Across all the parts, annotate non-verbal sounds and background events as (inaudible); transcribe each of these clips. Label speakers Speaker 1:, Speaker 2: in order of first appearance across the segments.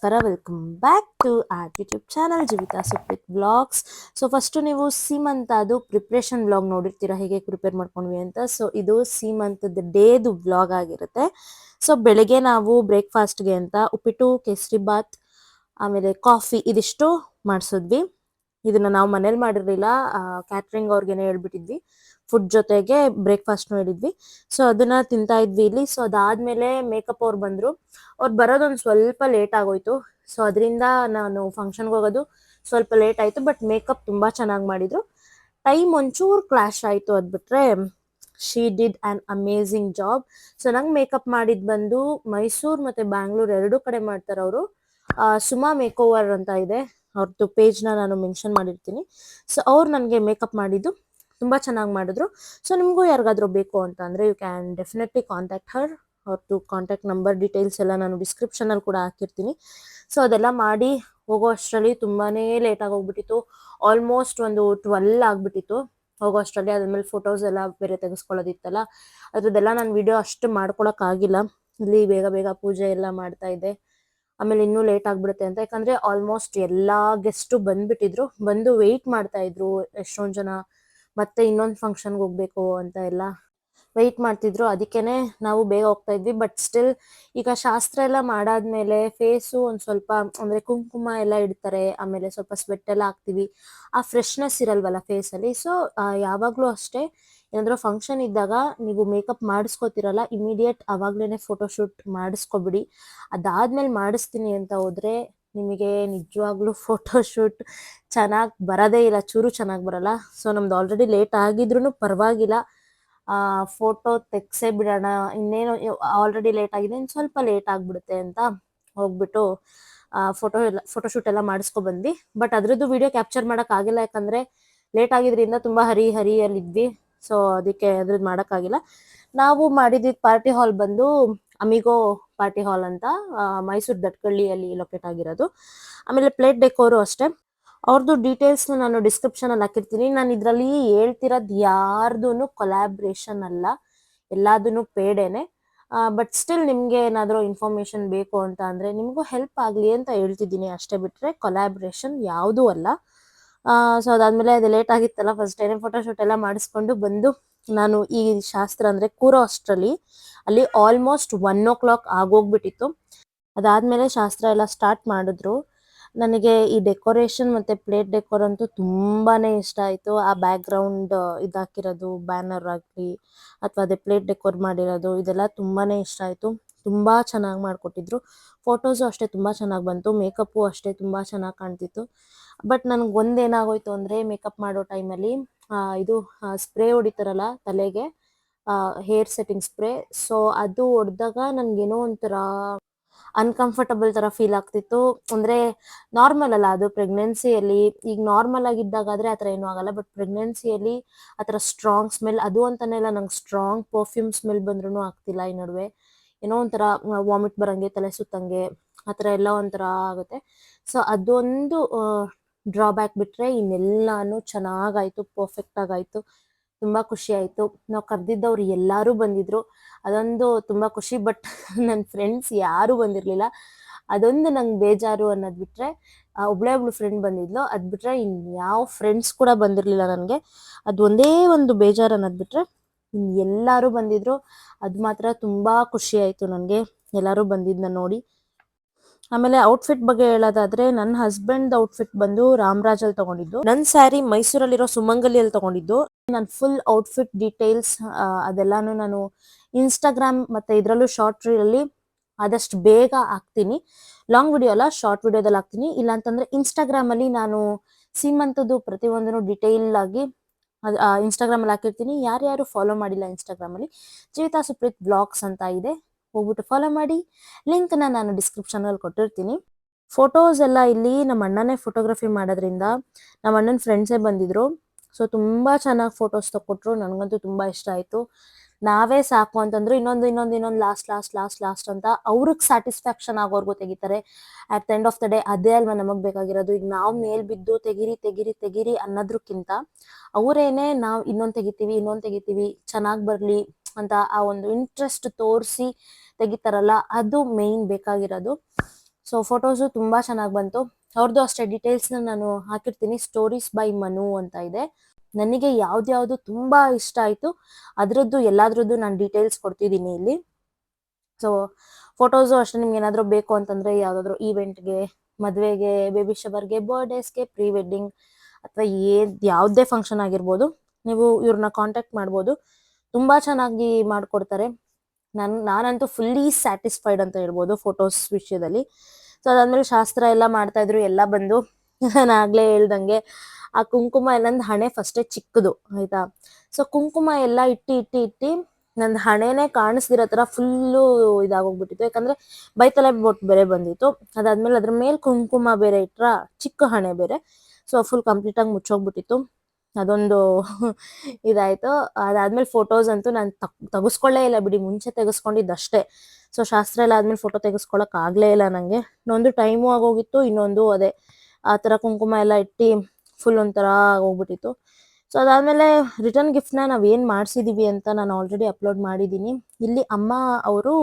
Speaker 1: ನಮಸ್ಕಾರ. Welcome back to our YouTube channel Jeevitha Supreeth blogs so first ನೀವು ಸೀಮಂತ ಅದು ಪ್ರಿಪ್ರೇಷನ್ ಬ್ಲಾಗ್ ನೋಡಿರ್ತೀರಾ? ಹೇಗೆ ಪ್ರಿಪೇರ್ ಮಾಡ್ಕೊಂಡ್ವಿ ಅಂತ? ಸೊ ಇದು ಸೀಮಂತದ ಡೇದು ಬ್ಲಾಗ್ ಆಗಿರುತ್ತೆ. ಸೊ ಬೆಳಗ್ಗೆ ನಾವು ಬ್ರೇಕ್ಫಾಸ್ಟ್ಗೆ ಅಂತ ಉಪ್ಪಿಟ್ಟು, ಕೇಸರಿ ಬಾತ್, ಆಮೇಲೆ ಕಾಫಿ ಇದಿಷ್ಟು ಮಾಡಿಸಿದ್ವಿ. ಇದನ್ನ ನಾವು ಮನೇಲಿ ಮಾಡಿರಲಿಲ್ಲ. ಕ್ಯಾಟ್ರಿಂಗ್ ಅವ್ರಿಗೆ ಹೇಳ್ಬಿಟ್ಟಿದ್ವಿ. ಫುಡ್ ಜೊತೆಗೆ ಬ್ರೇಕ್ಫಾಸ್ಟ್ ಹೇಳಿದ್ವಿ ಸೊ ಅದನ್ನ ತಿಂತಾ ಇದ್ವಿ ಇಲ್ಲಿ. ಸೊ ಅದಾದ್ಮೇಲೆ ಮೇಕಪ್ ಅವ್ರು ಬಂದ್ರು. ಅವ್ರು ಬರೋದೊಂದು ಸ್ವಲ್ಪ ಲೇಟ್ ಆಗೋಯ್ತು. ಸೊ ಅದರಿಂದ ನಾನು ಫಂಕ್ಷನ್ಗೆ ಹೋಗೋದು ಸ್ವಲ್ಪ ಲೇಟ್ ಆಯ್ತು. ಬಟ್ ಮೇಕಪ್ ತುಂಬಾ ಚೆನ್ನಾಗಿ ಮಾಡಿದ್ರು. ಟೈಮ್ ಒಂಚೂರು ಕ್ಲಾಶ್ ಆಯ್ತು ಅದ್ ಬಿಟ್ರೆ she did an amazing job so ನಂಗೆ ಮೇಕಪ್ ಮಾಡಿದ್ ಬಂದು ಮೈಸೂರು ಮತ್ತೆ ಬ್ಯಾಂಗ್ಳೂರ್ ಎರಡು ಕಡೆ ಮಾಡ್ತಾರೆ ಅವರು. ಸುಮಾ ಮೇಕ್ ಓವರ್ ಅಂತ ಇದೆ. ಅವ್ರದ್ದು ಪೇಜ್ನ ನಾನು ಮೆನ್ಷನ್ ಮಾಡಿರ್ತೀನಿ. ಸೊ ಅವ್ರು ನನಗೆ ಮೇಕಪ್ ಮಾಡಿದ್ದು. ತುಂಬಾ ಚೆನ್ನಾಗಿ ಮಾಡಿದ್ರು. ಸೊ ನಿಮಗೂ ಯಾರಿಗಾದರೂ ಬೇಕು ಅಂತ you can definitely contact her ಅವ್ರದ್ದು ಕಾಂಟ್ಯಾಕ್ಟ್ ನಂಬರ್ ಡೀಟೇಲ್ಸ್ ಎಲ್ಲ ನಾನು ಡಿಸ್ಕ್ರಿಪ್ಷನ್ ಅಲ್ಲಿ ಕೂಡ ಹಾಕಿರ್ತೀನಿ. ಸೊ ಅದೆಲ್ಲ ಮಾಡಿ ಹೋಗೋ ಅಷ್ಟರಲ್ಲಿ ತುಂಬಾನೇ ಲೇಟ್ ಆಗೋಗ್ಬಿಟ್ಟಿತ್ತು ಆಲ್ಮೋಸ್ಟ್ ಒಂದು ಟ್ವೆಲ್ ಆಗಿಬಿಟ್ಟಿತ್ತು. ಹೋಗೋ ಅಷ್ಟರಲ್ಲಿ ಅದ್ಮೇಲೆ ಫೋಟೋಸ್ ಎಲ್ಲ ಬೇರೆ ತೆಗೆಸ್ಕೊಳ್ಳೋದಿತ್ತಲ್ಲ. ಅದ್ರದ್ದೆಲ್ಲ ನಾನು ವಿಡಿಯೋ ಅಷ್ಟು ಮಾಡ್ಕೊಳಕ್ಕಾಗಿಲ್ಲ ಇಲ್ಲಿ ಬೇಗ ಬೇಗ ಪೂಜೆ ಎಲ್ಲ ಮಾಡ್ತಾ ಇದ್ದೆ. ಆಮೇಲೆ ಇನ್ನೂ ಲೇಟ್ ಆಗ್ಬಿಡುತ್ತೆ ಅಂತ. ಯಾಕಂದ್ರೆ ಆಲ್ಮೋಸ್ಟ್ ಎಲ್ಲ ಗೆಸ್ಟು ಬಂದ್ಬಿಟ್ಟಿದ್ರು. ಬಂದು ವೆಯ್ಟ್ ಮಾಡ್ತಾ ಇದ್ರು ಎಷ್ಟೊಂದು ಜನ. ಮತ್ತೆ ಇನ್ನೊಂದು ಫಂಕ್ಷನ್ಗೆ ಹೋಗ್ಬೇಕು ಅಂತ ಎಲ್ಲ ವೆಯ್ಟ್ ಮಾಡ್ತಿದ್ರು. ಅದಕ್ಕೇನೆ ನಾವು ಬೇಗ ಹೋಗ್ತಾ ಇದ್ವಿ. ಬಟ್ ಸ್ಟಿಲ್ ಈಗ ಶಾಸ್ತ್ರ ಎಲ್ಲ ಮಾಡಾದ್ಮೇಲೆ ಫೇಸು ಒಂದ್ ಸ್ವಲ್ಪ ಅಂದ್ರೆ ಕುಂಕುಮ ಎಲ್ಲ ಇಡ್ತಾರೆ. ಆಮೇಲೆ ಸ್ವಲ್ಪ ಸ್ವೆಟ್ ಎಲ್ಲ ಹಾಕ್ತಿವಿ. ಆ ಫ್ರೆಶ್ನೆಸ್ ಇರಲ್ವಲ್ಲ ಫೇಸ್ ಅಲ್ಲಿ? ಸೊ ಯಾವಾಗ್ಲೂ ಅಷ್ಟೇ ಏನಾದ್ರು ಫಂಕ್ಷನ್ ಇದ್ದಾಗ ನೀವು ಮೇಕಪ್ ಮಾಡಿಸ್ಕೋತಿರಲ್ಲ ಇಮಿಡಿಯೇಟ್ ಅವಾಗ್ಲೇನೆ ಫೋಟೋಶೂಟ್ ಮಾಡಿಸ್ಕೊಬಿಡಿ. ಅದಾದ್ಮೇಲೆ ಮಾಡಿಸ್ತೀನಿ ಅಂತ ಹೋದ್ರೆ ನಿಮಗೆ ನಿಜವಾಗ್ಲೂ ಫೋಟೋಶೂಟ್ ಚೆನ್ನಾಗಿ ಬರೋದೇ ಇಲ್ಲ, ಚೂರು ಚೆನ್ನಾಗಿ ಬರಲ್ಲ. ಸೊ ನಮ್ದು ಆಲ್ರೆಡಿ ಲೇಟ್ ಆಗಿದ್ರು ಪರವಾಗಿಲ್ಲ. ಫೋಟೋ ತೆಗ್ಸೇ ಬಿಡೋಣ. ಇನ್ನೇನು ಆಲ್ರೆಡಿ ಲೇಟ್ ಆಗಿದೆ ಇನ್ನು ಸ್ವಲ್ಪ ಲೇಟ್ ಆಗಿಬಿಡುತ್ತೆ ಅಂತ ಹೋಗ್ಬಿಟ್ಟು ಫೋಟೋ ಎಲ್ಲ ಫೋಟೋಶೂಟ್ ಎಲ್ಲ ಮಾಡಿಸ್ಕೊ ಬಂದ್ವಿ. ಬಟ್ ಅದ್ರದ್ದು ವಿಡಿಯೋ ಕ್ಯಾಪ್ಚರ್ ಮಾಡಕ್ ಆಗಿಲ್ಲ, ಯಾಕಂದ್ರೆ ಲೇಟ್ ಆಗಿದ್ರಿಂದ ತುಂಬಾ ಹರಿ ಹರಿಯಲ್ಲಿ ಇದ್ವಿ ಸೊ ಅದಕ್ಕೆ ಅದ್ರದ್ದು ಮಾಡೋಕ್ಕಾಗಿಲ್ಲ ನಾವು ಮಾಡಿದ ಪಾರ್ಟಿ ಹಾಲ್ ಬಂದು ಅಮಿಗೋ ಪಾರ್ಟಿ ಹಾಲ್ ಅಂತ ಮೈಸೂರು ದಟ್ಕಳ್ಳಿಯಲ್ಲಿ ಲೊಕೇಟ್ ಆಗಿರೋದು. ಆಮೇಲೆ ಪ್ಲೇಟ್ ಡೆಕೋರು ಅಷ್ಟೇ. ಅವ್ರದ್ದು ಡೀಟೇಲ್ಸ್ ನಾನು ಡಿಸ್ಕ್ರಿಪ್ಷನ್ ಅಲ್ಲಿ ಹಾಕಿರ್ತೀನಿ. ನಾನು ಇದ್ರಲ್ಲಿ ಹೇಳ್ತಿರೋದು ಯಾರ್ದು ಕೊಲಾಬ್ರೇಷನ್ ಅಲ್ಲ ಎಲ್ಲಾದನ್ನು ಪೇಡೇನೆ. ಬಟ್ ಸ್ಟಿಲ್ ನಿಮ್ಗೆ ಏನಾದರೂ ಇನ್ಫಾರ್ಮೇಶನ್ ಬೇಕು ಅಂತ ಅಂದ್ರೆ ನಿಮಗೂ ಹೆಲ್ಪ್ ಆಗಲಿ ಅಂತ ಹೇಳ್ತಿದ್ದೀನಿ. ಅಷ್ಟೇ ಬಿಟ್ರೆ ಕೊಲಾಬ್ರೇಷನ್ ಯಾವುದೂ ಅಲ್ಲ. ಸೊ ಅದಾದ್ಮೇಲೆ ಅದು ಲೇಟ್ ಆಗಿತ್ತಲ್ಲ ಫಸ್ಟ್ ಏನೇ ಫೋಟೋಶೂಟ್ ಎಲ್ಲ ಮಾಡಿಸ್ಕೊಂಡು ಬಂದು ನಾನು ಈ ಶಾಸ್ತ್ರ ಅಂದ್ರೆ ಕೂರೋ ಅಷ್ಟರಲ್ಲಿ, ಅಲ್ಲಿ ಆಲ್ಮೋಸ್ಟ್ ಒನ್ ಓ ಕ್ಲಾಕ್ ಆಗೋಗ್ಬಿಟ್ಟಿತ್ತು. ಅದಾದ್ಮೇಲೆ ಶಾಸ್ತ್ರ ಎಲ್ಲ ಸ್ಟಾರ್ಟ್ ಮಾಡಿದ್ರು. ನನಗೆ ಈ ಡೆಕೋರೇಷನ್ ಮತ್ತೆ ಪ್ಲೇಟ್ ಡೆಕೋರ್ ಅಂತೂ ತುಂಬಾನೇ ಇಷ್ಟ ಆಯ್ತು. ಆ ಬ್ಯಾಕ್ ಗ್ರೌಂಡ್ ಇದಾಕಿರೋದು ಬ್ಯಾನರ್ ಆಗ್ಲಿ, ಅಥವಾ ಅದೇ ಪ್ಲೇಟ್ ಡೆಕೋರ್ ಮಾಡಿರೋದು, ಇದೆಲ್ಲ ತುಂಬಾನೇ ಇಷ್ಟ ಆಯ್ತು. ತುಂಬಾ ಚೆನ್ನಾಗಿ ಮಾಡಿಕೊಟ್ಟಿದ್ರು. ಫೋಟೋಸು ಅಷ್ಟೇ ತುಂಬಾ ಚೆನ್ನಾಗಿ ಬಂತು. ಮೇಕಪ್ಪು ಅಷ್ಟೇ ತುಂಬಾ ಚೆನ್ನಾಗಿ ಕಾಣ್ತಿತ್ತು. ಬಟ್ ನನಗೆ ಒಂದೇನಾಗೋಯ್ತು ಅಂದರೆ ಮೇಕಪ್ ಮಾಡೋ ಟೈಮಲ್ಲಿ ಇದು ಸ್ಪ್ರೇ ಹೊಡಿತಾರಲ್ಲ ತಲೆಗೆ ಹೇರ್ ಸೆಟ್ಟಿಂಗ್ ಸ್ಪ್ರೇ ಸೊ ಅದು ಹೊಡೆದಾಗ ನನಗೇನೋ ಒಂಥರ ಅನ್ಕಂಫರ್ಟಬಲ್ ಥರ ಫೀಲ್ ಆಗ್ತಿತ್ತು. ಅಂದರೆ ನಾರ್ಮಲ್ ಅಲ್ಲ, ಅದು ಪ್ರೆಗ್ನೆನ್ಸಿಯಲ್ಲಿ ಈಗ ನಾರ್ಮಲ್ ಆಗಿದ್ದಾಗಾದರೆ ಆ ಥರ ಏನೂ ಆಗಲ್ಲ. ಬಟ್ ಪ್ರೆಗ್ನೆನ್ಸಿಯಲ್ಲಿ ಆ ಥರ ಸ್ಟ್ರಾಂಗ್ ಸ್ಮೆಲ್ ಅದು ಅಂತಾನೆಲ್ಲ ನಂಗೆ ಸ್ಟ್ರಾಂಗ್ ಪರ್ಫ್ಯೂಮ್ ಸ್ಮೆಲ್ ಬಂದ್ರೂ ಆಗ್ತಿಲ್ಲ ಈ ನಡುವೆ. ಏನೋ ಒಂಥರ ವಾಮಿಟ್ ಬರಂಗೆ, ತಲೆ ಸುತ್ತಂಗೆ, ಆ ಥರ ಎಲ್ಲ ಒಂಥರ ಆಗುತ್ತೆ. ಸೊ ಅದೊಂದು ಡ್ರಾಬ್ಯಾಕ್ ಬಿಟ್ಟರೆ ಇನ್ನೆಲ್ಲಾನು ಚೆನ್ನಾಗಾಯಿತು ಪರ್ಫೆಕ್ಟ್ ಆಗಾಯಿತು. ತುಂಬ ಖುಷಿ ಆಯಿತು. ನಾವು ಕರೆದಿದ್ದವ್ರು ಎಲ್ಲರೂ ಬಂದಿದ್ರು. ಅದೊಂದು ತುಂಬ ಖುಷಿ ಬಟ್ (laughs) ನನ್ನ ಫ್ರೆಂಡ್ಸ್ ಯಾರು ಬಂದಿರಲಿಲ್ಲ. ಅದೊಂದು ನಂಗೆ ಬೇಜಾರು ಅನ್ನೋದು ಬಿಟ್ಟರೆ ಒಬ್ಳೆ ಒಬ್ಳು ಫ್ರೆಂಡ್ ಬಂದಿದ್ಲು. ಅದು ಬಿಟ್ಟರೆ ಇನ್ಯಾವ ಫ್ರೆಂಡ್ಸ್ ಕೂಡ ಬಂದಿರಲಿಲ್ಲ ನನಗೆ. ಅದು ಒಂದೇ ಒಂದು ಬೇಜಾರು ಅನ್ನೋದು ಬಿಟ್ಟರೆ ಎಲ್ಲರೂ ಬಂದಿದ್ರು. ಅದು ಮಾತ್ರ ತುಂಬ ಖುಷಿ ಆಯಿತು ನನಗೆ. ಎಲ್ಲರೂ ಬಂದಿದ್ದನ್ನ ನೋಡಿ. ಆಮೇಲೆ ಔಟ್ಫಿಟ್ ಬಗ್ಗೆ ಹೇಳೋದಾದ್ರೆ ನನ್ನ ಹಸ್ಬೆಂಡ್ ಔಟ್ಫಿಟ್ ಬಂದು ರಾಮರಾಜ್ ಅಲ್ಲಿ ತಗೊಂಡಿದ್ದು. ನನ್ನ ಸ್ಯಾರಿ ಮೈಸೂರಲ್ಲಿರೋ ಸುಮಂಗಲಿಯಲ್ಲಿ ತಗೊಂಡಿದ್ದು. ನನ್ನ ಫುಲ್ ಔಟ್ಫಿಟ್ ಡೀಟೇಲ್ಸ್ ಅದೆಲ್ಲಾನು ನಾನು ಇನ್ಸ್ಟಾಗ್ರಾಮ್ ಮತ್ತೆ ಇದರಲ್ಲೂ ಶಾರ್ಟ್ ರೀಲ್ ಅಲ್ಲಿ ಆದಷ್ಟು ಬೇಗ ಹಾಕ್ತೀನಿ. ಲಾಂಗ್ ವಿಡಿಯೋ ಅಲ್ಲ ಶಾರ್ಟ್ ವಿಡಿಯೋದಲ್ಲಿ ಹಾಕ್ತೀನಿ. ಇಲ್ಲ ಅಂತಂದ್ರೆ ಇನ್ಸ್ಟಾಗ್ರಾಮ್ ಅಲ್ಲಿ ನಾನು ಸೀಮಂತದ್ದು ಪ್ರತಿಯೊಂದನ್ನು ಡಿಟೇಲ್ ಆಗಿ ಇನ್ಸ್ಟಾಗ್ರಾಮ್ ಅಲ್ಲಿ ಹಾಕಿರ್ತೀನಿ. ಯಾರ್ಯಾರು ಫಾಲೋ ಮಾಡಿಲ್ಲ ಇನ್ಸ್ಟಾಗ್ರಾಮ್ ಅಲ್ಲಿ, ಜೀವಿತಾ ಸುಪ್ರೀತ್ ಬ್ಲಾಗ್ಸ್ ಅಂತ ಇದೆ. ಹೋಗ್ಬಿಟ್ಟು ಫಾಲೋ ಮಾಡಿ. ಲಿಂಕ್ನ ನಾನು ಡಿಸ್ಕ್ರಿಪ್ಷನ್ ಅಲ್ಲಿ ಕೊಟ್ಟಿರ್ತೀನಿ. ಫೋಟೋಸ್ ಎಲ್ಲ ಇಲ್ಲಿ ನಮ್ಮ ಅಣ್ಣನೇ ಫೋಟೋಗ್ರಫಿ ಮಾಡೋದ್ರಿಂದ ನಮ್ಮ ಅಣ್ಣನ ಫ್ರೆಂಡ್ಸೇ ಬಂದಿದ್ರು. ಸೊ ತುಂಬಾ ಚೆನ್ನಾಗಿ ಫೋಟೋಸ್ ತಗೊಟ್ರು ನನಗಂತೂ ತುಂಬಾ ಇಷ್ಟ ಆಯ್ತು. ನಾವೇ ಸಾಕು ಅಂತಂದ್ರು ಇನ್ನೊಂದು ಇನ್ನೊಂದು ಇನ್ನೊಂದು ಲಾಸ್ಟ್ ಲಾಸ್ಟ್ ಲಾಸ್ಟ್ ಲಾಸ್ಟ್ ಅಂತ ಅವ್ರಿಗೆ ಸ್ಯಾಟಿಸ್ಫ್ಯಾಕ್ಷನ್ ಆಗೋರ್ಗು ತೆಗಿತಾರೆ. At the end of the day ಅದೇ ಅಲ್ವಾ ನಮಗ್ ಬೇಕಾಗಿರೋದು. ಈಗ ನಾವು ಮೇಲ್ ಬಿದ್ದು ತೆಗಿರಿ ತೆಗಿರಿ ತೆಗಿರಿ ಅನ್ನೋದ್ರಕ್ಕಿಂತ ಅವರೇನೆ ನಾವು ಇನ್ನೊಂದ್ ತೆಗಿತೀವಿ ಇನ್ನೊಂದ್ ತೆಗಿತೀವಿ, ಚೆನ್ನಾಗ್ ಬರ್ಲಿ ಅಂತ ಆ ಒಂದು ಇಂಟ್ರೆಸ್ಟ್ ತೋರಿಸಿ ತೆಗಿತಾರಲ್ಲ, ಅದು ಮೇನ್ ಬೇಕಾಗಿರೋದು. ಸೊ ಫೋಟೋಸು ತುಂಬಾ ಚೆನ್ನಾಗಿ ಬಂತು. ಅವ್ರದ್ದು ಅಷ್ಟೇ ಡೀಟೇಲ್ಸ್ನ ನಾನು ಹಾಕಿರ್ತೀನಿ. ಸ್ಟೋರೀಸ್ ಬೈ ಮನು ಅಂತ ಇದೆ. ನನಗೆ ಯಾವ್ದ್ಯಾವ್ದು ತುಂಬಾ ಇಷ್ಟ ಆಯ್ತು, ಅದರದ್ದು ಎಲ್ಲಾದ್ರದ್ದು ನಾನು ಡೀಟೇಲ್ಸ್ ಕೊಡ್ತಿದ್ದೀನಿ ಇಲ್ಲಿ. ಸೊ ಫೋಟೋಸು ಅಷ್ಟೇ ನಿಮ್ಗೆ ಏನಾದರೂ ಬೇಕು ಅಂತಂದ್ರೆ ಯಾವ್ದಾದ್ರು ಈವೆಂಟ್ಗೆ ಮದುವೆಗೆ ಬೇಬಿ ಶವರ್ಗೆ ಬರ್ಡೇಸ್ಗೆ ಪ್ರೀ ವೆಡ್ಡಿಂಗ್ ಅಥವಾ ಏ ಯಾವುದೇ ಫಂಕ್ಷನ್ ಆಗಿರ್ಬೋದು, ನೀವು ಇವ್ರನ್ನ ಕಾಂಟ್ಯಾಕ್ಟ್ ಮಾಡ್ಬೋದು. ತುಂಬಾ ಚೆನ್ನಾಗಿ ಮಾಡ್ಕೊಡ್ತಾರೆ. ನನ್, ನಾನಂತೂ ಫುಲ್ಲಿ ಸ್ಯಾಟಿಸ್ಫೈಡ್ ಅಂತ ಹೇಳ್ಬೋದು ಫೋಟೋಸ್ ವಿಷಯದಲ್ಲಿ. ಸೊ ಅದಾದ್ಮೇಲೆ ಶಾಸ್ತ್ರ ಎಲ್ಲ ಮಾಡ್ತಾ ಇದ್ರು, ಎಲ್ಲ ಬಂದು (laughs) ನಾನು ಆಗ್ಲೇ ಹೇಳ್ದಂಗೆ ಆ ಕುಂಕುಮ ನಂದು ಹಣೆ ಫಸ್ಟೇ ಚಿಕ್ಕದು, ಆಯ್ತಾ? ಸೊ ಕುಂಕುಮ ಎಲ್ಲ ಇಟ್ಟಿ ಇಟ್ಟಿ ಇಟ್ಟಿ ನಂದು ಹಣೆನೇ ಕಾಣಿಸ್ದಿರೋ ತರ ಫುಲ್ಲು ಇದಾಗೋಗ್ಬಿಟ್ಟಿತ್ತು. ಯಾಕಂದ್ರೆ ಬೈತಲೆ ಬೊಟ್ಟು ಬೇರೆ ಬಂದಿತ್ತು. ಅದಾದ್ಮೇಲೆ ಅದ್ರ ಮೇಲೆ ಕುಂಕುಮ ಬೇರೆ ಇಟ್ರ ಚಿಕ್ಕ ಹಣೆ ಬೇರೆ. ಸೊ ಫುಲ್ ಕಂಪ್ಲೀಟ್ ಆಗಿ ಮುಚ್ಚೋಗ್ಬಿಟ್ಟಿತ್ತು. ಅದೊಂದು ಇದಾಯ್ತು. ಅದಾದ್ಮೇಲೆ ಫೋಟೋಸ್ ಅಂತೂ ನಾನು ತೆಗಿಸ್ಕೊಳ್ಳೇ ಇಲ್ಲ ಬಿಡಿ, ಮುಂಚೆ ತೆಗೆಸ್ಕೊಂಡಿದ್ದಷ್ಟೇ. ಸೊ ಶಾಸ್ತ್ರ ಎಲ್ಲ ಆದ್ಮೇಲೆ ಫೋಟೋ ತೆಗೆಸ್ಕೊಳಕ್ ಆಗ್ಲೇ ಇಲ್ಲ ನಂಗೆ. ಇನ್ನೊಂದು ಟೈಮು ಆಗೋಗಿತ್ತು, ಇನ್ನೊಂದು ಅದೇ, ಆ ತರ ಕುಂಕುಮ ಎಲ್ಲ ಇಟ್ಟು ಫುಲ್ ಒಂಥರ ಹೋಗ್ಬಿಟ್ಟಿತ್ತು ಸೊ ಅದಾದ್ಮೇಲೆ ರಿಟರ್ನ್ ಗಿಫ್ಟ್ನ ನಾವು ಏನ್ ಮಾಡ್ಸಿದೀವಿ ಅಂತ ನಾನು ಆಲ್ರೆಡಿ ಅಪ್ಲೋಡ್ ಮಾಡಿದೀನಿ. ಇಲ್ಲಿ ಅಮ್ಮ ಅವರು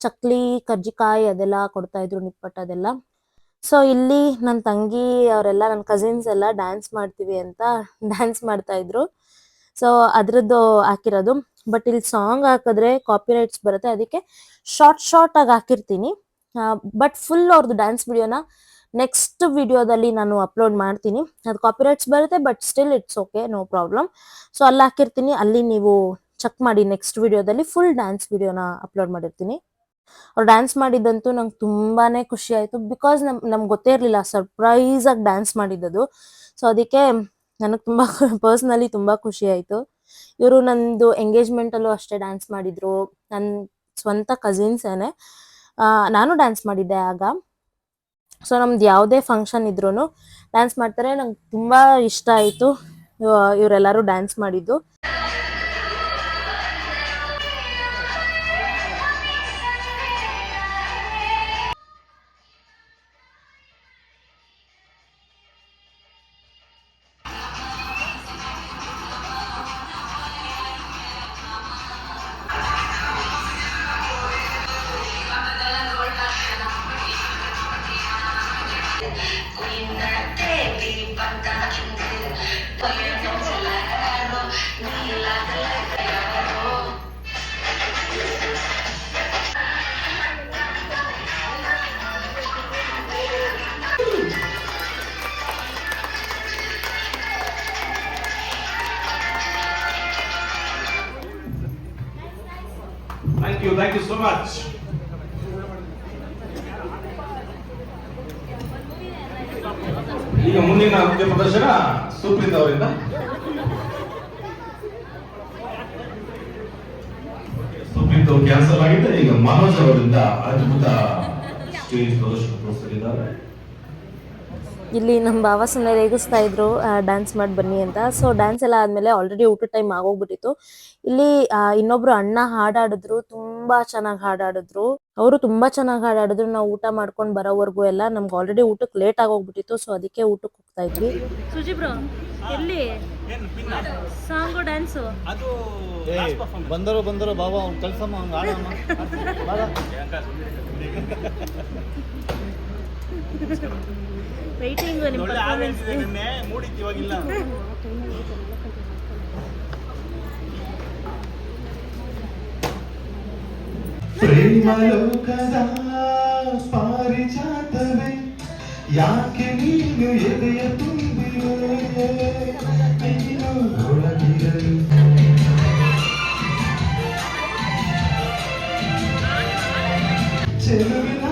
Speaker 1: ಚಕ್ಲಿ, ಕರ್ಜಿಕಾಯಿ ಅದೆಲ್ಲ ಕೊಡ್ತಾ ಇದ್ರು ನಿಪ್ಪಟ್ಟು ಅದೆಲ್ಲ. ಸೊ ಇಲ್ಲಿ ನನ್ನ ತಂಗಿ, ಅವರೆಲ್ಲ ನನ್ನ ಕಸಿನ್ಸ್ ಎಲ್ಲ ಡ್ಯಾನ್ಸ್ ಮಾಡ್ತೀವಿ ಅಂತ (laughs) ಡ್ಯಾನ್ಸ್ ಮಾಡ್ತಾ ಇದ್ರು. ಸೊ ಅದ್ರದ್ದು ಹಾಕಿರೋದು. ಬಟ್ ಇಲ್ಲಿ ಸಾಂಗ್ ಹಾಕಿದ್ರೆ ಕಾಪಿರೈಟ್ಸ್ ಬರುತ್ತೆ. ಅದಕ್ಕೆ ಶಾರ್ಟ್ ಶಾರ್ಟ್ ಆಗಿ ಹಾಕಿರ್ತೀನಿ. ಬಟ್ ಫುಲ್ ಅವ್ರದ್ದು ಡ್ಯಾನ್ಸ್ ವಿಡಿಯೋನ ನೆಕ್ಸ್ಟ್ ವಿಡಿಯೋದಲ್ಲಿ ನಾನು ಅಪ್ಲೋಡ್ ಮಾಡ್ತೀನಿ. ಅದು ಕಾಪಿರೈಟ್ಸ್ ಬರುತ್ತೆ but still it's okay no problem so ಅಲ್ಲಿ ಹಾಕಿರ್ತೀನಿ. ಅಲ್ಲಿ ನೀವು ಚೆಕ್ ಮಾಡಿ ನೆಕ್ಸ್ಟ್ ವಿಡಿಯೋದಲ್ಲಿ ಫುಲ್ ಡ್ಯಾನ್ಸ್ ವಿಡಿಯೋನ ಅಪ್ಲೋಡ್ ಮಾಡಿರ್ತೀನಿ. ಅವ್ರು ಡ್ಯಾನ್ಸ್ ಮಾಡಿದ್ದಂತೂ ನಂಗೆ ತುಂಬಾನೇ ಖುಷಿ ಆಯಿತು. ಬಿಕಾಸ್ ನಮ್, ನಮ್ಗೆ ಗೊತ್ತೇ ಇರಲಿಲ್ಲ ಸರ್ಪ್ರೈಸ್ ಆಗಿ ಡ್ಯಾನ್ಸ್ ಮಾಡಿದ್ದದು. ಸೊ ಅದಕ್ಕೆ ನನಗೆ ತುಂಬಾ (laughs) ಪರ್ಸ್ನಲಿ ತುಂಬಾ ಖುಷಿ ಆಯಿತು. ಇವರು ನಂದು ಎಂಗೇಜ್ಮೆಂಟ್ ಅಲ್ಲೂ ಅಷ್ಟೇ ಡ್ಯಾನ್ಸ್ ಮಾಡಿದ್ರು. ನನ್ನ ಸ್ವಂತ ಕಸಿನ್ಸೇನೆ ನಾನು ಡ್ಯಾನ್ಸ್ ಮಾಡಿದ್ದೆ ಆಗ. ಸೊ ನಮ್ದು ಯಾವುದೇ ಫಂಕ್ಷನ್ ಇದ್ರೂ ಡ್ಯಾನ್ಸ್ ಮಾಡ್ತಾರೆ. ನಂಗೆ ತುಂಬಾ ಇಷ್ಟ ಆಯಿತು. ಇವ- ಇವರೆಲ್ಲರೂ ಡ್ಯಾನ್ಸ್ ಮಾಡಿದ್ದು.
Speaker 2: Thank you so much. ಈಗ ಮುಂದಿನ ನೃತ್ಯ ಪ್ರದರ್ಶನ ಸುಪ್ರೀತ್ ಅವರಿಂದ ಸುಪ್ರೀತ್ ಕ್ಯಾನ್ಸಲ್ ಆಗಿದೆ ಈಗ ಮನೋಜ್ ಅವರಿಂದ ಅದ್ಭುತ ಸ್ಟೇಜ್ ಪ್ರದರ್ಶನ ತೋರಿಸಲಿದ್ದಾರೆ
Speaker 1: ಇಲ್ಲಿ ನಮ್ಮ ಭಾವ ಸುಮ್ಮನೆ ರೇಗಿಸ್ತಾ ಇದ್ರು ಡ್ಯಾನ್ಸ್ ಮಾಡಿ ಬನ್ನಿ ಅಂತ. ಸೊ ಡ್ಯಾನ್ಸ್ ಎಲ್ಲ ಆದ್ಮೇಲೆ ಆಲ್ರೆಡಿ ಊಟ ಟೈಮ್ ಆಗೋಗ್ಬಿಟ್ಟಿತ್ತು. ಇಲ್ಲಿ ಇನ್ನೊಬ್ರು ಅಣ್ಣ ಹಾಡಾಡಿದ್ರು ತುಂಬಾ ಚೆನ್ನಾಗಿ ಹಾಡಾಡಿದ್ರು. ಅವರು ತುಂಬಾ ಚೆನ್ನಾಗಿ ಹಾಡಾಡಿದ್ರು. ನಾವು ಊಟ ಮಾಡ್ಕೊಂಡು ಬರೋವರೆಗೂ ಎಲ್ಲ ನಮ್ಗೆ ಆಲ್ರೆಡಿ ಊಟಕ್ಕೆ ಲೇಟ್ ಆಗೋಗ್ಬಿಟ್ಟಿತ್ತು. ಸೊ ಅದಕ್ಕೆ ಊಟಕ್ಕೆ ಹೋಗ್ತಾ ಇದ್ವಿ.
Speaker 3: ಸುಜಿ ಬ್ರೋ ಎಲ್ಲಿ? ಸಾಂಗು ಡ್ಯಾನ್ಸು
Speaker 4: ಬಂದರು ಬಂದರು ಬಾಬಾ ಅವ್ನು ಬಾರ. (laughs)
Speaker 3: ವೈಟಿಂಗ್ ನಿಮ್ಮ ಪರ್ಫಾರ್ಮೆನ್ಸ್
Speaker 2: ಪ್ರೇಮ ಲೋಕದ ಪಾರಿಜಾತವೇ ಯಾಕೆ ನೀನು ಎದೆಯ ತುಂಬಿರುವೆ ನೀನು ಒಳಗಿರಲು. ಚೆಲುವಿನ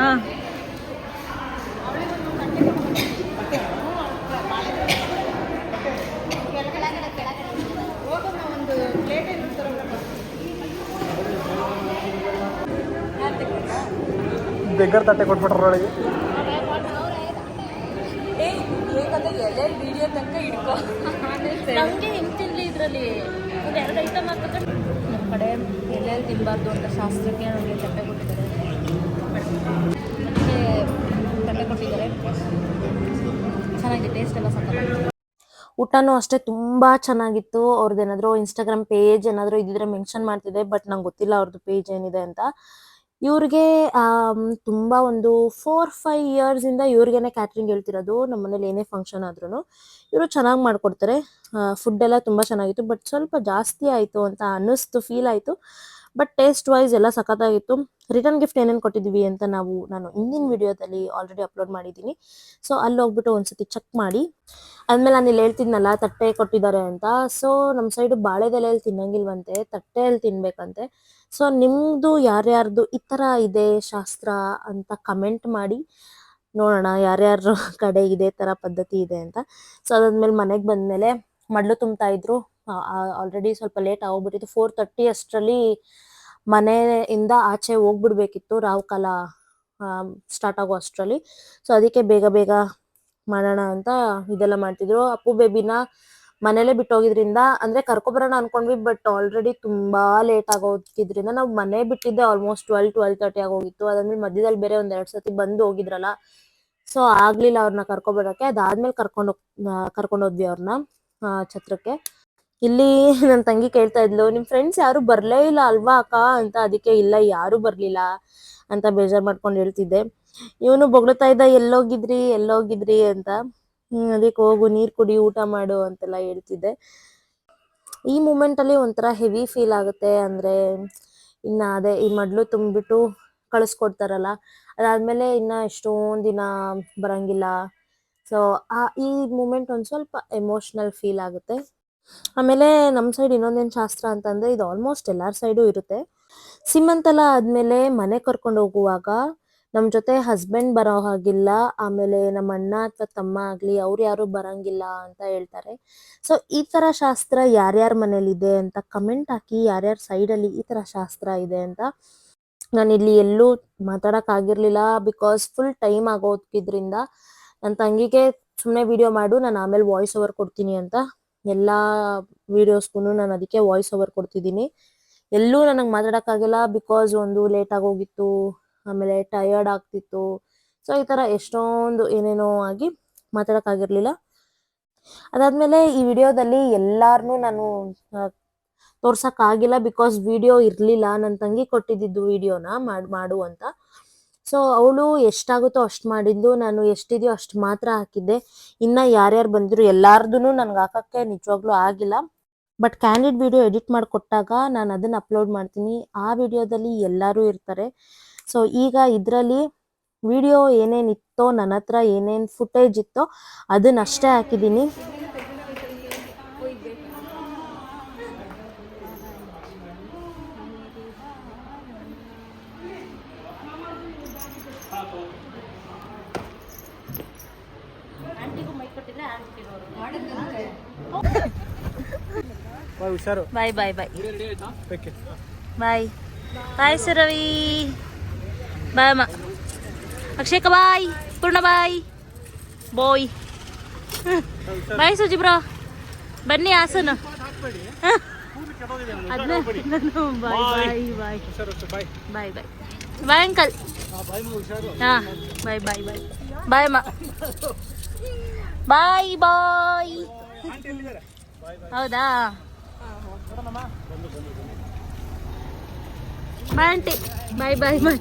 Speaker 3: ಹಾಂ.
Speaker 5: ತಟ್ಟೆ ಕೊಟ್ಬಿಟ್ರ ಒಳಗೆ వాళ్ళకి ಇಟ್ಕೋ
Speaker 3: ನಮಗೆ ಹೆಂಗೆ ತಿನ್ಲಿ ಇದರಲ್ಲಿ? ಎರಡು ಐಟಮ್
Speaker 6: ನಮ್ಮ ಕಡೆ ಎಲ್ಲೆಲ್ಲಿ ತಿನ್ನಬಾರ್ದು ಅಂತ ಶಾಸ್ತ್ರಕ್ಕೆ ನಮಗೆ ತಟ್ಟೆ ಕೊಟ್ಟಿದ್ದಾರೆ.
Speaker 1: ಊಟನೂ ಅಷ್ಟೇ ತುಂಬಾ ಚೆನ್ನಾಗಿತ್ತು. ಅವ್ರದ್ದು ಏನಾದ್ರು ಇನ್ಸ್ಟಾಗ್ರಾಮ್ ಪೇಜ್ ಏನಾದರೂ ಇದ್ದಿದ್ರೆ ಮೆನ್ಷನ್ ಮಾಡ್ತಿದ್ದೆ ಬಟ್ ನಂಗೆ ಗೊತ್ತಿಲ್ಲ ಅವ್ರದ್ದು ಪೇಜ್ ಏನಿದೆ ಅಂತ. ಇವ್ರಿಗೆ ತುಂಬ ಒಂದು ಫೋರ್ ಫೈವ್ ಇಂದ ಇವ್ರಿಗೇನೆ ಕ್ಯಾಟ್ರಿಂಗ್ ಹೇಳ್ತಿರೋದು ನಮ್ಮ ಮನೇಲಿ ಏನೇ ಫಂಕ್ಷನ್ ಆದ್ರೂ ಇವರು ಚೆನ್ನಾಗಿ ಮಾಡಿಕೊಡ್ತಾರೆ. ಫುಡ್ ಎಲ್ಲ ತುಂಬಾ ಚೆನ್ನಾಗಿತ್ತು ಬಟ್ ಸ್ವಲ್ಪ ಜಾಸ್ತಿ ಆಯ್ತು ಅಂತ ಅನ್ನಿಸ್ತು ಫೀಲ್ ಆಯ್ತು. ಬಟ್ ಟೇಸ್ಟ್ ವೈಸ್ ಎಲ್ಲ ಸಖತ್ತಾಗಿತ್ತು. ರಿಟರ್ನ್ ಗಿಫ್ಟ್ ಏನೇನು ಕೊಟ್ಟಿದ್ವಿ ಅಂತ ನಾವು, ನಾನು ಹಿಂದಿನ ವಿಡಿಯೋದಲ್ಲಿ ಆಲ್ರೆಡಿ ಅಪ್ಲೋಡ್ ಮಾಡಿದ್ದೀನಿ. ಸೊ ಅಲ್ಲಿ ಹೋಗ್ಬಿಟ್ಟು ಒಂದ್ಸತಿ ಚೆಕ್ ಮಾಡಿ. ಆದ್ಮೇಲೆ ನಾನು ಇಲ್ಲಿ ಹೇಳ್ತಿದ್ನಲ್ಲ, ತಟ್ಟೆ ಕೊಟ್ಟಿದ್ದಾರೆ ಅಂತ. ಸೊ ನಮ್ಮ ಸೈಡು ಬಾಳೆದೆಲೆಯಲ್ಲಿ ತಿನ್ನಂಗಿಲ್ವಂತೆ ತಟ್ಟೆಯಲ್ಲಿ ತಿನ್ಬೇಕಂತೆ. ಸೊ ನಿಮ್ದು ಯಾರ್ಯಾರ್ದು ಈ ಥರ ಇದೆ ಶಾಸ್ತ್ರ ಅಂತ ಕಮೆಂಟ್ ಮಾಡಿ, ನೋಡೋಣ ಯಾರ್ಯಾರ ಕಡೆ ಇದೇ ಥರ ಪದ್ಧತಿ ಇದೆ ಅಂತ. ಸೊ ಅದಾದ್ಮೇಲೆ ಮನೆಗೆ ಬಂದಮೇಲೆ ಮಡ್ಲು ತುಂಬ್ತಾ ಇದ್ರು. ಆಲ್ರೆಡಿ ಸ್ವಲ್ಪ ಲೇಟ್ ಆಗೋಗ್ಬಿಟ್ಟಿತ್ತು. ಫೋರ್ ತರ್ಟಿ ಅಷ್ಟರಲ್ಲಿ ಮನೆಯಿಂದ ಆಚೆ ಹೋಗ್ಬಿಡ್ಬೇಕಿತ್ತು ಕಾಲ ಸ್ಟಾರ್ಟ್ ಆಗೋ ಅಷ್ಟರಲ್ಲಿ. ಸೊ ಅದಕ್ಕೆ ಬೇಗ ಬೇಗ ಮಾಡೋಣ ಅಂತ ಇದೆಲ್ಲ ಮಾಡ್ತಿದ್ರು. ಅಪ್ಪು ಬೇಬಿನ ಮನೇಲೆ ಬಿಟ್ಟೋಗಿದ್ರಿಂದ, ಅಂದ್ರೆ ಕರ್ಕೊಬರೋಣ ಅನ್ಕೊಂಡ್ವಿ ಬಟ್ ಆಲ್ರೆಡಿ ತುಂಬಾ ಲೇಟ್ ಆಗೋಗಿದ್ರಿಂದ ನಾವು ಮನೆ ಬಿಟ್ಟಿದ್ದೆ ಆಲ್ಮೋಸ್ಟ್ ಟ್ವೆಲ್ ಟ್ವೆಲ್ ತರ್ಟಿ ಆಗೋಗಿತ್ತು. ಅದಾದ್ಮೇಲೆ ಮಧ್ಯದಲ್ಲಿ ಬೇರೆ ಒಂದ್ ಎರಡ್ ಸತಿ ಬಂದು ಹೋಗಿದ್ರಲ್ಲ. ಸೊ ಆಗ್ಲಿಲ್ಲ ಅವ್ರನ್ನ ಕರ್ಕೊಬರಕ್ಕೆ ಅದಾದ್ಮೇಲೆ ಕರ್ಕೊಂಡು ಕರ್ಕೊಂಡು ಹೋದ್ವಿ ಅವ್ರನ್ನ ಛತ್ರಕ್ಕೆ. ಇಲ್ಲಿ (laughs) ನನ್ನ ತಂಗಿ ಕೇಳ್ತಾ ಇದ್ಲು, ನಿಮ್ ಫ್ರೆಂಡ್ಸ್ ಯಾರು ಬರ್ಲೇ ಇಲ್ಲ ಅಲ್ವಾ ಅಕ್ಕ? ಅಂತ ಅದಕ್ಕೆ, ಇಲ್ಲ, ಯಾರು ಬರ್ಲಿಲ್ಲ, ಅಂತ ಬೇಜಾರ್ ಮಾಡ್ಕೊಂಡು ಹೇಳ್ತಿದ್ದೆ. ಇವನು ಬೊಗಳ್ತಾ ಇದ್ದ, ಎಲ್ಲೋಗಿದ್ರಿ ಎಲ್ಲೋಗಿದ್ರಿ ಅಂತ. ಅದಕ್ಕೆ, ಹೋಗು, ನೀರ್ ಕುಡಿ, ಊಟ ಮಾಡು, ಅಂತೆಲ್ಲ ಹೇಳ್ತಿದ್ದೆ. ಈ ಮೂಮೆಂಟ್ ಅಲ್ಲಿ ಒಂಥರ ಹೆವಿ ಫೀಲ್ ಆಗುತ್ತೆ, ಅಂದ್ರೆ ಇನ್ನ ಅದೇ, ಈ ಮಡ್ಲು ತುಂಬಿಟ್ಟು ಕಳಿಸ್ಕೊಡ್ತಾರಲ್ಲ, ಅದಾದ್ಮೇಲೆ ಇನ್ನ ಎಷ್ಟೊಂದ್ ದಿನ ಬರಂಗಿಲ್ಲ. ಸೊ ಆ, ಈ ಮೂಮೆಂಟ್ ಒಂದ್ ಸ್ವಲ್ಪ ಎಮೋಷನಲ್ ಫೀಲ್ ಆಗುತ್ತೆ. ಆಮೇಲೆ ನಮ್ಮ ಸೈಡ್ ಇನ್ನೊಂದೇನು ಶಾಸ್ತ್ರ ಅಂತಂದ್ರೆ ಇದು ಆಲ್ಮೋಸ್ಟ್ ಎಲ್ಲರ ಸೈಡು ಇರುತ್ತೆ. ಸಿಮಂತಲ ಆದ್ಮೇಲೆ ಮನೆ ಕರ್ಕೊಂಡು ಹೋಗುವಾಗ ನಮ್ಮ ಜೊತೆ ಹಸ್ಬೆಂಡ್ ಬರೋ ಹಾಗಿಲ್ಲ, ಆಮೇಲೆ ನಮ್ಮ ಅಣ್ಣ ಅಥವಾ ತಮ್ಮ ಆಗ್ಲಿ ಅವ್ರು ಯಾರು ಬರಂಗಿಲ್ಲ ಅಂತ ಹೇಳ್ತಾರೆ. ಸೊ ಈ ತರ ಶಾಸ್ತ್ರ ಯಾರ್ಯಾರ ಮನೇಲಿ ಇದೆ ಅಂತ ಕಮೆಂಟ್ ಹಾಕಿ ಯಾರ್ಯಾರ ಸೈಡಲ್ಲಿ ಈ ತರ ಶಾಸ್ತ್ರ ಇದೆ ಅಂತ ನಾನು ಇಲ್ಲಿ ಎಲ್ಲೂ ಮಾತಾಡಕ್ ಆಗಿರ್ಲಿಲ್ಲ ಬಿಕಾಸ್ ಫುಲ್ ಟೈಮ್ ಆಗೋದ್ಕಿದ್ರಿಂದ ನನ್ನ ತಂಗಿಗೆ ಸುಮ್ಮನೆ ವಿಡಿಯೋ ಮಾಡು, ನಾನು ಆಮೇಲೆ ವಾಯ್ಸ್ ಓವರ್ ಕೊಡ್ತೀನಿ ಅಂತ ಎಲ್ಲಾ ವಿಡಿಯೋಸ್ಗೂ ನಾನು ಅದಕ್ಕೆ ವಾಯ್ಸ್ ಓವರ್ ಕೊಡ್ತಿದ್ದೀನಿ. ಎಲ್ಲೂ ನನಗೆ ಮಾತಾಡೋಕ್ಕಾಗಿಲ್ಲ ಬಿಕಾಸ್ ಒಂದು ಲೇಟ್ ಆಗೋಗಿತ್ತು, ಆಮೇಲೆ ಟಯರ್ಡ್ ಆಗ್ತಿತ್ತು. ಸೊ ಈ ತರ ಎಷ್ಟೊಂದು ಏನೇನೋ ಆಗಿ ಮಾತಾಡಕ್ಕಾಗಿರ್ಲಿಲ್ಲ. ಅದಾದಮೇಲೆ ಈ ವಿಡಿಯೋದಲ್ಲಿ ಎಲ್ಲಾರನ್ನೂ ನಾನು ತೋರ್ಸೋಕ್ಕಾಗಿಲ್ಲ ಬಿಕಾಸ್ ವಿಡಿಯೋ ಇರ್ಲಿಲ್ಲ. ನನ್ನ ತಂಗಿ ಕೊಟ್ಟಿದ್ದಿದ್ದು ವಿಡಿಯೋನ ಮಾಡು ಮಾಡು ಅಂತ. ಸೊ ಅವಳು ಎಷ್ಟಾಗುತ್ತೋ ಅಷ್ಟು ಮಾಡಿದ್ದು, ನಾನು ಎಷ್ಟಿದೆಯೋ ಅಷ್ಟು ಮಾತ್ರ ಹಾಕಿದ್ದೆ. ಇನ್ನ ಯಾರ್ಯಾರು ಬಂದಿದ್ರು ಎಲ್ಲಾರ್ದು ನನ್ಗೆ ಹಾಕಕ್ಕೆ ನಿಜವಾಗ್ಲೂ ಆಗಿಲ್ಲ. ಬಟ್ ಕ್ಯಾಂಡಿಡ್ ವಿಡಿಯೋ ಎಡಿಟ್ ಮಾಡಿಕೊಟ್ಟಾಗ ನಾನು ಅದನ್ನ ಅಪ್ಲೋಡ್ ಮಾಡ್ತೀನಿ. ಆ ವಿಡಿಯೋದಲ್ಲಿ ಎಲ್ಲರೂ ಇರ್ತಾರೆ. ಸೊ ಈಗ ಇದರಲ್ಲಿ ವಿಡಿಯೋ ಏನೇನಿತ್ತೋ ನನ್ನ ಹತ್ರ ಏನೇನು ಫುಟೇಜ್ ಇತ್ತೋ, ಅದನ್ನಷ್ಟೇ ಹಾಕಿದ್ದೀನಿ.
Speaker 5: ಹುಷಾರು.
Speaker 3: ಬಾಯ್ ಬಾಯ್ ಬಾಯ್
Speaker 5: ಬೇಕೆ
Speaker 3: ಬಾಯ್ ಬಾಯ್ ಸುರವಿ ಬಾಯ್ ಅಮ್ಮ ಅಕ್ಷೇಕ ಬಾಯ್ ಪೂರ್ಣ ಬಾಯ್ ಬೋಯ್ ಬಾಯ್ ಸುಜಿ ಬ್ರೋ ಬನ್ನಿ ಹಾಸನ. ಅದನ್ನ ಬಾಯ್ ಬಾಯ್ ಬಾಯ್
Speaker 5: ಬಾಯ್
Speaker 3: ಬಾಯ್ ಬಾಯ್ ಬಾಯ್ ಅಂಕಲ್ ಹಾ ಬಾಯ್ ಬಾಯ್ ಬಾಯ್ ಬಾಯ್ ಅಮ್ಮ ಬಾಯ್ ಬಾಯ್ ಹೌದಾ? Bye aunty. ಬಾಯ್ ಬಾಯ್ ಬಾಯ್